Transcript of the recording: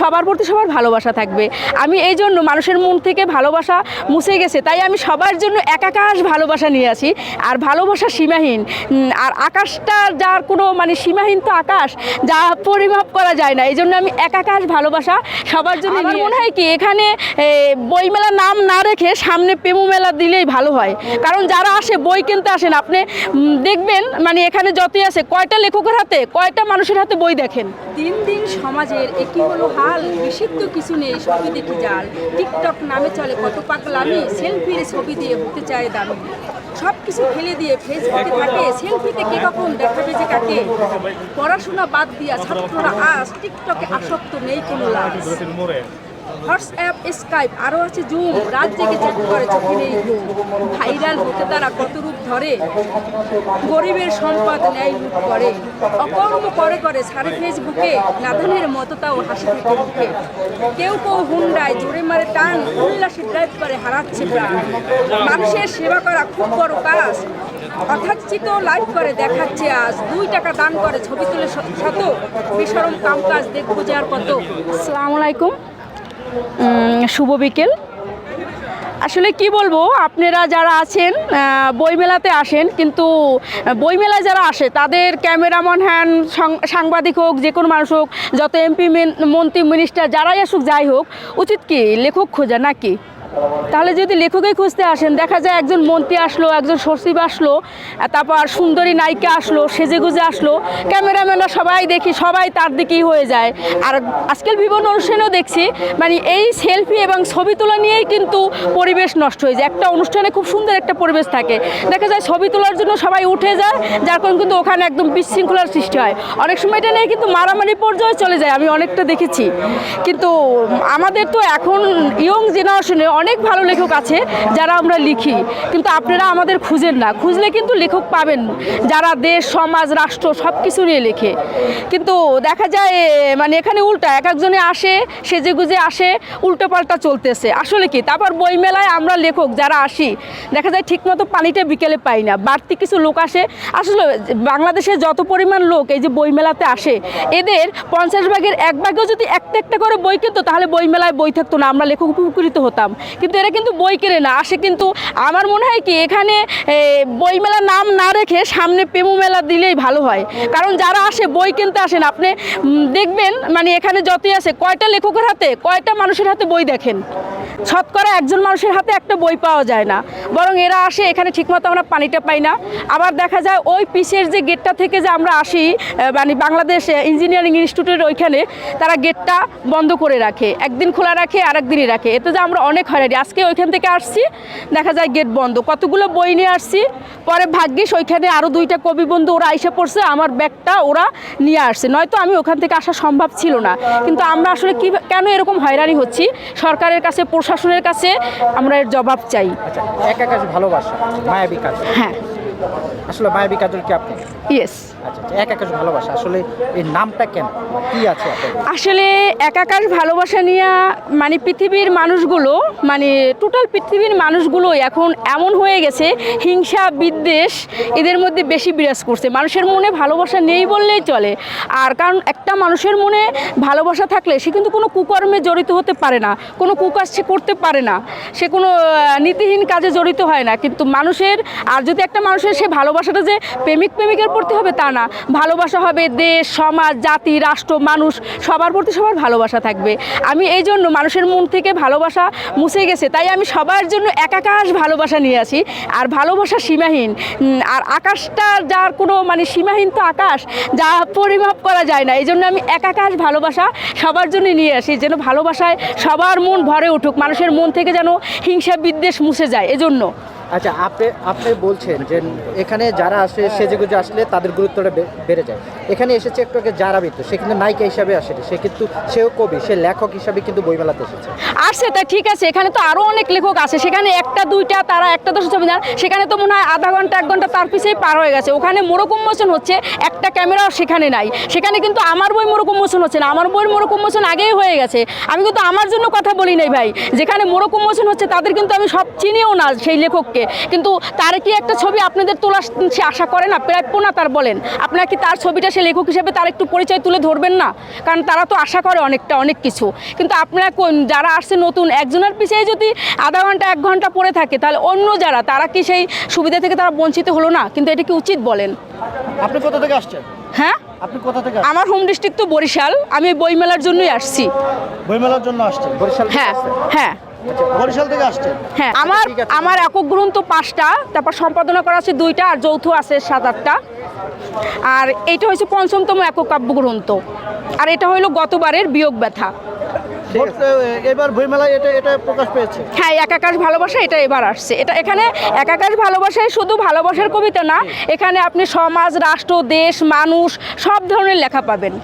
সবার প্রতি সবার ভালোবাসা থাকবে। আমি এই জন্য মানুষের মন থেকে ভালোবাসা মুছে গেছে তাই আমি সবার জন্য একাকাশ ভালোবাসা নিয়ে আসি। আর ভালোবাসা সীমাহীন আর আকাশটা যার কোনো মানে সীমাহীন তো আকাশ যা পরিমাপ করা যায় না। এই জন্য আমি একাকাশ ভালোবাসা সবার জন্য আমার মনে হয় কি এখানে বইমেলার নাম না রেখে সামনে প্রেমু মেলা দিলেই ভালো হয়। কারণ যারা আসে বই কিনতে আসেন আপনি দেখবেন মানে এখানে যতই আছে কয়টা লেখকের হাতে কয়টা মানুষের হাতে বই দেখেন। দিন দিন সমাজের একই হলো হাল তো কিছু নেই, সবই দেখি জাল। টিকটক নামে চলে, কত পাগলামি সেলফির ছবি দিয়ে হতে চায় দামি সব কিছু ফেলে দিয়ে ফেসবুকে থাকে, সেলফিতে কে কখন দেখাবে যে কাকে? পড়াশোনা বাদ দিয়া ছাত্ররা আজ টিকটকে আসক্ত নেই কোনো লাভ হোয়াটসঅ্যাপ স্কাইপ আরও আছে জুম। রাত জেগে চ্যাট করে, চোখে নেই ভাইরাল হতে তারা কত ধরে। গরিবের সম্পদ ন্যায় লুট করে। অকর্ম করে করে সারে ফেসবুকে নাদানের মতো তাও হাসি থেকে কেউ কেউ হুন্ডায় জোরে মারে টান উল্লাসে ড্রাইভ করে হারাচ্ছে প্রাণ। মানুষের সেবা করা খুব বড় কাজ। অথাচিত লাইভ করে দেখাচ্ছে আজ। দুই টাকা দান করে ছবি তুলে শত। বেসরম কামকাজ দেখব যে আর কত। আসসালামু আলাইকুম। শুভ বিকেল। আসলে কি বলব, আপনারা যারা আছেন বইমেলাতে আসেন, কিন্তু বইমেলায় যারা আসে, তাদের ক্যামেরাম্যান হ্যান সাংবাদিক হোক, যে কোনো মানুষ হোক, যত এমপি মন্ত্রী মিনিস্টার যারাই আসুক, যাই হোক, উচিত কি, লেখক খোঁজা নাকি? তাহলে যদি লেখকেই খুঁজতে আসেন, দেখা যায় একজন মন্ত্রী আসলো, একজন সচিব আসলো তারপর সুন্দরী নায়িকা আসলো সেজেগুজে আসলো, ক্যামেরাম্যানরা সবাই দেখি, সবাই তার দিকেই হয়ে যায়। আর আজকাল বিভিন্ন অনুষ্ঠানেও দেখছি মানে এই সেলফি এবং ছবি তোলা নিয়েই কিন্তু পরিবেশ নষ্ট হয়ে যায়। একটা অনুষ্ঠানে খুব সুন্দর একটা পরিবেশ থাকে। দেখা যায় ছবি তোলার জন্য সবাই উঠে যায়, যার কারণে কিন্তু ওখানে একদম বিশৃঙ্খলার সৃষ্টি হয়। অনেক সময় এটা নিয়ে কিন্তু মারামারি পর্যায়ে চলে যায়, আমি অনেকটা দেখেছি। কিন্তু আমাদের তো এখন ইয়ং জেনারেশনে অনেক ভালো লেখক আছে যারা আমরা লিখি, কিন্তু আপনারা আমাদের খুঁজেন না। খুঁজলে কিন্তু লেখক পাবেন, যারা দেশ, সমাজ, রাষ্ট্র সব কিছু নিয়ে লেখে। কিন্তু দেখা যায় মানে এখানে উল্টা, এক একজনে আসে, সেজে গুজে আসে উল্টো পাল্টা চলতেছে। আসলে কি? তারপর বইমেলায় আমরা লেখক যারা আসি, দেখা যায় ঠিকমতো পানিটা বিকেলে পাই না, বাড়তি কিছু লোক আসে। আসলে বাংলাদেশে যত পরিমাণ লোক এই যে বইমেলাতে আসে, এদের পঞ্চাশ ভাগের এক ভাগেও যদি একটা একটা করে বই কিনতো, তাহলে বইমেলায় বই থাকতো না। আমরা লেখক উপকৃত হতাম। কিন্তু এরা কিন্তু বই কেনে না। আসে কিন্তু আমার মনে হয় কি, এখানে বইমেলার নাম না রেখে সামনে পেমু মেলা দিলেই ভালো হয়। কারণ যারা আসে, বই কিনতে আসেন, আপনি দেখবেন মানে এখানে যতই আছে কয়টা লেখকের হাতে, কয়টা মানুষের হাতে বই দেখেন? শতকরা একজন মানুষের হাতে একটা বই পাওয়া যায় না। বরং এরা আসে, এখানে ঠিকমতো আমরা পানিটা পাই না। আবার দেখা যায় ওই পিসের যে গেটটা থেকে যে আমরা আসি মানে বাংলাদেশ ইঞ্জিনিয়ারিং ইনস্টিটিউটের ওইখানে, তারা গেটটা বন্ধ করে রাখে। একদিন খোলা রাখে আর একদিনই রাখে। এতে যে আমরা অনেক হয়রানি। আজকে ওইখান থেকে আসছি, দেখা যায় গেট বন্ধ। কতগুলো বই নিয়ে আসছি, পরে ভাগ্যিস ওইখানে আরও দুইটা কবি বন্ধু ওরা এসে পড়ছে, আমার ব্যাগটা ওরা নিয়ে আসছে। নয়তো আমি ওখান থেকে আসা সম্ভব ছিল না। কিন্তু আমরা আসলে কি, কেন এরকম হয়রানি হচ্ছি? সরকারের কাছে প্রশাসনের কাছে আমরা এর জবাব চাই। আচ্ছা এক আকাশ ভালোবাসা মায়াবী কাজ। হ্যাঁ। আসলে মায়াবী কাজল কি আপনি? ইয়েস আচ্ছা আচ্ছা, এক ভালোবাসা আসলে এই নামটা কেন? বা কি আছে আসলে একাকার ভালোবাসা নিয়ে মানে পৃথিবীর মানুষগুলো মানে টোটাল পৃথিবীর মানুষগুলো এখন এমন হয়ে গেছে হিংসা বিদ্বেষ এদের মধ্যে বেশি বিরাজ করছে। মানুষের মনে ভালোবাসা নেই বললেই চলে। আর কারণ একটা মানুষের মনে ভালোবাসা থাকলে সে কিন্তু কোনো কুকর্মে জড়িত হতে পারে না, কোনো কুকাজ সে করতে পারে না, সে কোনো নীতিহীন কাজে জড়িত হয় না। কিন্তু মানুষের, আর যদি একটা মানুষের সে ভালোবাসাটা যে প্রেমিক প্রেমিকের প্রতি হবে তা না। ভালোবাসা হবে দেশ, সমাজ, জাতি, রাষ্ট্র, মানুষ, সবার প্রতি সবার ভালোবাসা থাকবে। আমি এই জন্য মানুষের মন থেকে ভালোবাসা মুছে গেছে, তাই আমি সবার জন্য একাকাশ ভালোবাসা নিয়ে আসি। আর ভালোবাসা সীমাহীন আর আকাশটা যার কোনো মানে সীমাহীন তো আকাশ, যা পরিমাপ করা যায় না। এই জন্য আমি একাকাশ ভালোবাসা সবার জন্য নিয়ে আসি, যেন ভালোবাসায় সবার মন ভরে উঠুক, মানুষের মন থেকে যেন হিংসা বিদ্বেষ মুছে যায়, এজন্য। আচ্ছা আপনি আপনি বলছেন যে এখানে যারা আসে, সেজেগুজে আসলে তাদের গুরুত্বটা বেড়ে যায়। এখানে এসেছে একটু আগে যারা বিত্ত সে কিন্তু নায়িকা হিসাবে আসেনি, সে কিন্তু, সেও কবি, সে লেখক হিসাবে কিন্তু বইমেলাতে এসেছে। আসছে তা ঠিক আছে, এখানে তো আরও অনেক লেখক আছে সেখানে একটা, দুইটা, তারা একটা দশ ছবি সেখানে তো মনে হয় আধা ঘণ্টা, এক ঘণ্টা তার পিছিয়ে পার হয়ে গেছে। ওখানে মোরক উন্মোচন হচ্ছে, একটা ক্যামেরাও সেখানে নাই। সেখানে কিন্তু আমার বই মোরক উন্মোচন হচ্ছে না, আমার বইয়ের মোরকম উন্মোচন আগেই হয়ে গেছে। আমি কিন্তু আমার জন্য কথা বলি নাই ভাই, যেখানে মোরকম উন্মোচন হচ্ছে, তাদের কিন্তু আমি সব চিনিও না সেই লেখককে। থাকে। কিন্তু তার কি একটা ছবি আপনাদের তোলা সে আশা করে না? প্রাপ্য না তার বলেন। আপনারা কি তার ছবিটা সে লেখক হিসেবে তার একটু পরিচয় তুলে ধরবেন না? কারণ তারা তো আশা করে অনেকটা অনেক কিছু। কিন্তু আপনারা কোন যারা আসছে নতুন একজনের পিছিয়ে যদি আধা ঘণ্টা এক ঘণ্টা পড়ে থাকে তাহলে অন্য যারা তারা কি সেই সুবিধা থেকে তারা বঞ্চিত হলো না? কিন্তু এটা কি উচিত বলেন? আপনি কোথা থেকে আসছেন? হ্যাঁ? আপনি কোথা থেকে আমার হোম ডিস্ট্রিক্ট তো বরিশাল। আমি বইমেলার জন্যই আসছি। বইমেলার জন্য আসছেন? বরিশাল হ্যাঁ হ্যাঁ। বরিশাল থেকে আসছেন? হ্যাঁ আমার আমার একক গ্রন্থ পাঁচটা তারপর সম্পাদনা করা আছে দুইটা আর যৌথ আছে সাত আটটা। আর এইটা হচ্ছে পঞ্চমতম একক কাব্য গ্রন্থ। আর এটা হলো গতবারের বিয়োগ ব্যথা। এবার বইমেলায় এটা এটা প্রকাশ পেয়েছে? হ্যাঁ একাকাশ ভালোবাসা এটা এবার আসছে। এটা এখানে একাকাশ ভালোবাসায় শুধু ভালোবাসার কবিতা না এখানে আপনি সমাজ রাষ্ট্র দেশ মানুষ সব ধরনের লেখা পাবেন।